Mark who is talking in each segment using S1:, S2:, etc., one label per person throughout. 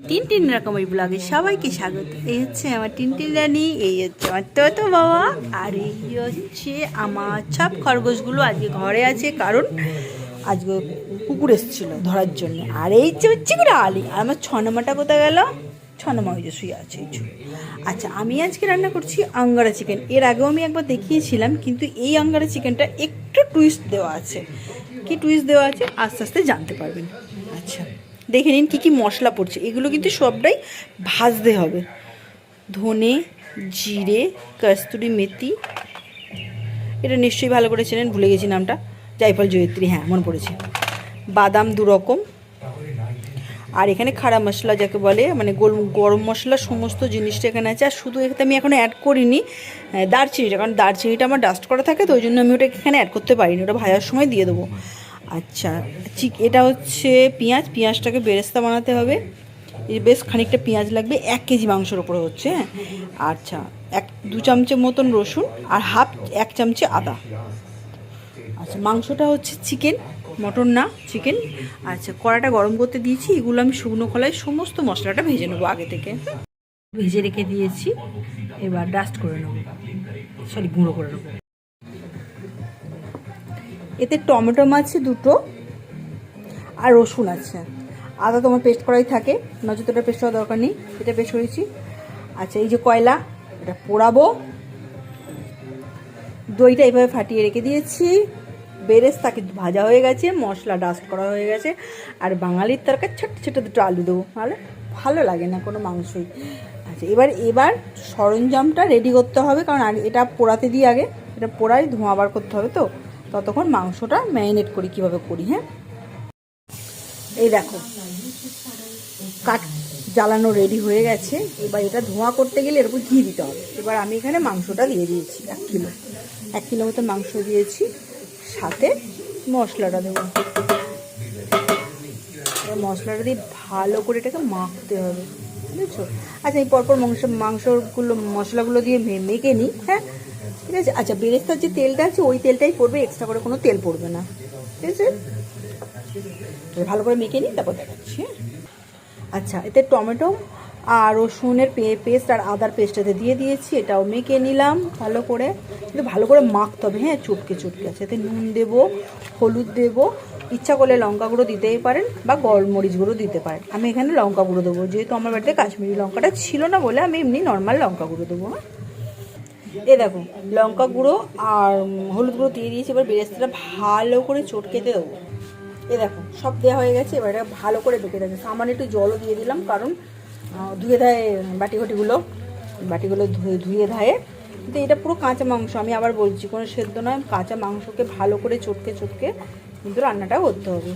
S1: তিন তিন রকমের ব্লগে সবাইকে স্বাগত। এই হচ্ছে আমার টিনটিন রানী, এই হচ্ছে আমার তো বাবা আর এই হচ্ছে আমার সব খরগোশগুলো আজকে ঘরে আছে, কারণ আজকে কুকুর এসেছিল ধরার জন্য। আর এই যে হচ্ছে আলি, আর আমার ছ কোথায় গেল? ছ নম্বর ওই যে শুয়ে আছে, এই আচ্ছা আমি আজকে রান্না করছি আঙ্গারা চিকেন। এর আগেও আমি একবার দেখিয়েছিলাম, কিন্তু এই আঙ্গারা চিকেনটা একটু টুইস্ট দেওয়া আছে। কি টুইস্ট দেওয়া আছে? আস্তে আস্তে জানতে পারবেন। আচ্ছা। দেখে নিন কী কী মশলা পড়ছে। এগুলো কিন্তু সবটাই ভাজতে হবে। ধনে, জিরে, কস্তুরি মেথি। এটা নিশ্চয়ই ভালো করে চেনেন, ভুলে গেছি নামটা। জাইফল জয়িত্রী হ্যাঁ মনে পড়েছে। বাদাম দু রকম। আর এখানে খাড়া মশলা যাকে বলে মানে গরম মশলা সমস্ত জিনিসটা এখানে আছে। আর শুধু এখানে আমি এখন অ্যাড করিনি দারচিনিটা। কারণ দারচিনিটা আমার ডাস্ট করা থাকে, তো ওই জন্য আমি ওটা এখানে অ্যাড করতে পারিনি। ওটা ভাজার সময় দিয়ে দেবো। আচ্ছা চিক এটা হচ্ছে পেঁয়াজ, পেঁয়াজটাকে বেরেস্তা বানাতে হবে। বেশ খানিকটা পেঁয়াজ লাগবে, এক কেজি মাংসের ওপরে হচ্ছে হ্যাঁ? আচ্ছা এক, দু চামচের মতন রসুন আর হাফ, এক চামচে আদা। আচ্ছা মাংসটা হচ্ছে চিকেন, মটন না, চিকেন। আচ্ছা কড়াটা গরম করতে দিয়েছি, এগুলো আমি শুকনো খোলায় সমস্ত মশলাটা ভেজে নেব আগে থেকে। ভেজে রেখে দিয়েছি, এবার ডাস্ট করে নেব। সরি, গুঁড়ো করে নেব। এতে টমেটো আছে দুটো আর রসুন আছে। আদা তোমার পেস্ট করাই থাকে নজর এটা পেস্ট করার দরকার নেই, এটা পেস্ট করেছি আচ্ছা এই যে কয়লা, এটা পোড়াবো। দইটা এইভাবে ফাটিয়ে রেখে দিয়েছি। বেরেস্তা কিন্তু ভাজা হয়ে গেছে, মশলা ডাস্ট করা হয়ে গেছে। আর বাঙালির তরকারি ছোট্ট ছোট্ট দুটো আলু দেবো ভালো ভালো লাগে না কোনো মাংসই। আচ্ছা এবার এবার সরঞ্জামটা রেডি করতে হবে, কারণ এটা পোড়াতে দিই আগে। এটা পোড়াই ধোঁয়া বার করতে হবে তো। ততক্ষণ মাংসটা ম্যারিনেট করি, কীভাবে করি হ্যাঁ? এই দেখো, কাঠ জ্বালানো রেডি হয়ে গেছে। এবার এটা ধোঁয়া করতে গেলে এর উপর ঘি দিতে হবে। এবার আমি এখানে মাংসটা দিয়ে দিয়েছি, এক কিলো। এক কিলো মতো মাংস দিয়েছি। সাথে মশলাটা দেবো। মশলাটা দিয়ে ভালো করে এটাকে মাখতে হবে। বুঝেছ? আচ্ছা এই পরপর মাংস, মাংসগুলো, মশলাগুলো দিয়ে মেখে নিই হ্যাঁ? ঠিক আছে? আচ্ছা বেরেস্তার যে তেলটা আছে, ওই তেলটাই পড়বে এক্সট্রা করে কোনো তেল পড়বে না। ঠিক আছে? ভালো করে মেখে নিই, তারপর দেখাচ্ছি হ্যাঁ? আচ্ছা এতে টমেটো আর রসুনের পে, পেস্ট আর আদার পেস্টটাতে দিয়ে দিয়েছি, এটাও মেখে নিলাম ভালো করে। কিন্তু ভালো করে মাখতে হবে হ্যাঁ? চটকে চটকে আছে এতে নুন দেবো, হলুদ দেবো ইচ্ছা করলে লঙ্কা গুঁড়ো দিতেই পারেন বা গোলমরিচ গুঁড়ো দিতে পারেন। আমি এখানে লঙ্কা গুঁড়ো দেবো, যেহেতু আমার বাড়িতে কাশ্মীরি লঙ্কাটা ছিল না বলে আমি এমনি নর্মাল লঙ্কা গুঁড়ো দেবো হ্যাঁ। এ দেখো, লঙ্কা গুঁড়ো আর হলুদ গুঁড়ো দিয়ে দিয়েছি, এবার বেরেস্তাটা ভালো করে চটকেতে দেবো। এ দেখো, সব দেওয়া হয়ে গেছে, এবার ভালো করে বেঁকে দেবে সামান্য একটু জলও দিয়ে দিলাম, কারণ ধুয়ে ধায়ে বাটি ঘটিগুলো, বাটিগুলো ধুয়ে ধুয়ে ধায়ে, কিন্তু এটা পুরো কাঁচা মাংস, আমি আবার বলছি কোনো সেদ্ধ নয়, কাঁচা মাংসকে ভালো করে চটকে চটকে কিন্তু রান্নাটা করতে হবে।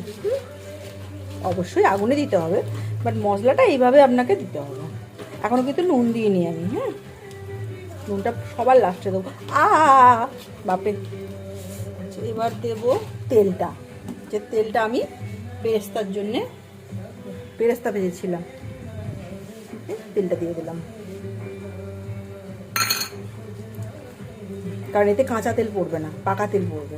S1: অবশ্যই আগুনে দিতে হবে বাট মশলাটা এইভাবে আপনাকে দিতে হবে। এখনও কিন্তু নুন দিইনি আমি হ্যাঁ? নুনটা সবার লাস্টে দেবো। আ বাপরে। আচ্ছা, এবার দেব তেলটা। যে তেলটা আমি পেরেস্তার জন্যে বেরেস্তা ভেজেছিলাম। তেলটা দিয়ে দিলাম। কারণ এতে কাঁচা তেল পড়বে না পাকা তেল পড়বে।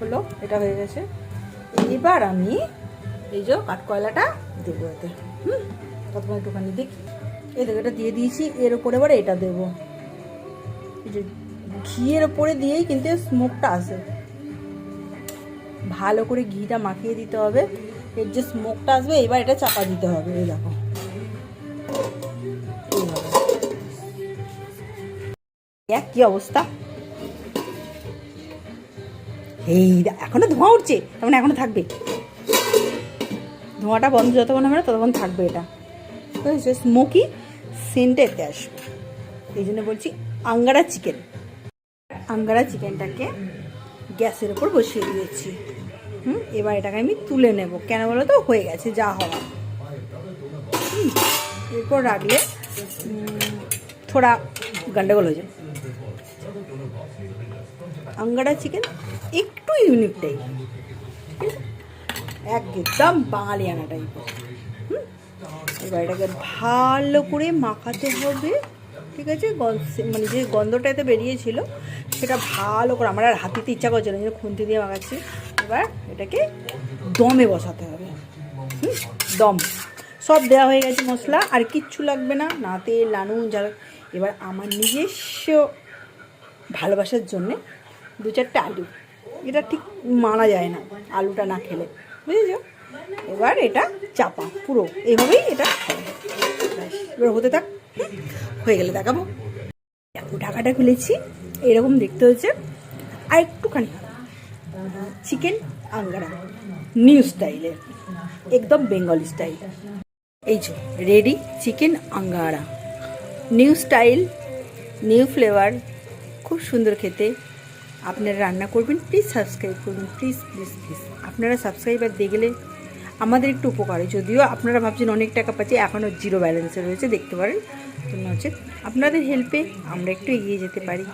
S1: হলো, এটা হয়ে গেছে। এবার আমি এই যে কাঠকয়লাটা দেবো এতে। হুম, প্রথমে একটুখানি দেখি। এই দেখো, এটা দিয়ে দিয়েছি, এর উপরে এবার এটা দেবো। এই যে ঘিয়ের ওপরে দিয়েই কিন্তু স্মোকটা আসে। ভালো করে ঘিটা মাখিয়ে দিতে হবে। এর যে স্মোকটা আসবে, এবার এটা চাপা দিতে হবে, এই দেখো। দেখ কি অবস্থা। এই দে- এখনও ধোঁয়া উঠছে তেমন এখনও থাকবে। ধোঁয়াটা বন্ধ যতক্ষণ হবে না ততক্ষণ থাকবে এটা। বুঝেছ স্মোকি সেন্টেতে আসবে। এই জন্য বলছি আঙ্গারা চিকেন আঙ্গারা চিকেনটাকে গ্যাসের ওপর বসিয়ে দিয়েছি। হুম, এবার এটাকে আমি তুলে নেব। কেন বলো তো? হয়ে গেছে, যা হওয়া এরপর রাখলে থোড়া গন্ডগোল হয়ে যায় আঙ্গারা চিকেন একটু ইউনিক টাইপ একদম বাঙালিয়ানা টাইপের হুম? এবার এটাকে ভালো করে মাখাতে হবে। ঠিক আছে? মানে যে গন্ধটা এতে বেরিয়েছিল, সেটা ভালো করে, আমার আর হাতিতে ইচ্ছা করছে না এই খুন্তি দিয়ে মাখাচ্ছি। এবার এটাকে দমে বসাতে হবে। দম। সব দেওয়া হয়ে গেছে মশলা, আর কিচ্ছু লাগবে না। না তেল না নুন যা এবার আমার নিজস্ব ভালোবাসার জন্যে দু চারটে আলু। এটা ঠিক মানা যায় না আলুটা না খেলে। বুঝেছ? এবার এটা চাপা, পুরো। এভাবেই এটা এবার হতে থাক, হয়ে গেলে দেখাবো। দেখো, ঢাকাটা খুলেছি, এরকম দেখতে হচ্ছে আর একটুখানি চিকেন আঙ্গারা, নিউ স্টাইলে, একদম বেঙ্গলি স্টাইল। এই যে ready chicken angara. New style, new flavour. খুব সুন্দর খেতে আপনারা রান্না করবেন প্লিজ সাবস্ক্রাইব করবেন প্লিজ প্লিজ প্লিজ আপনারা সাবস্ক্রাইবার দেখলে আমাদের একটু উপকার হয়। যদিও আপনারা ভাবছেন অনেক টাকা পাচ্ছি, এখনও জিরো ব্যালেন্সে রয়েছে, দেখতে পারেন। জন্য হচ্ছে আপনাদের হেল্পে আমরা একটু এগিয়ে যেতে পারি।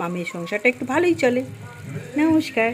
S1: মামির সংসারটা একটু ভালোই চলে। নমস্কার।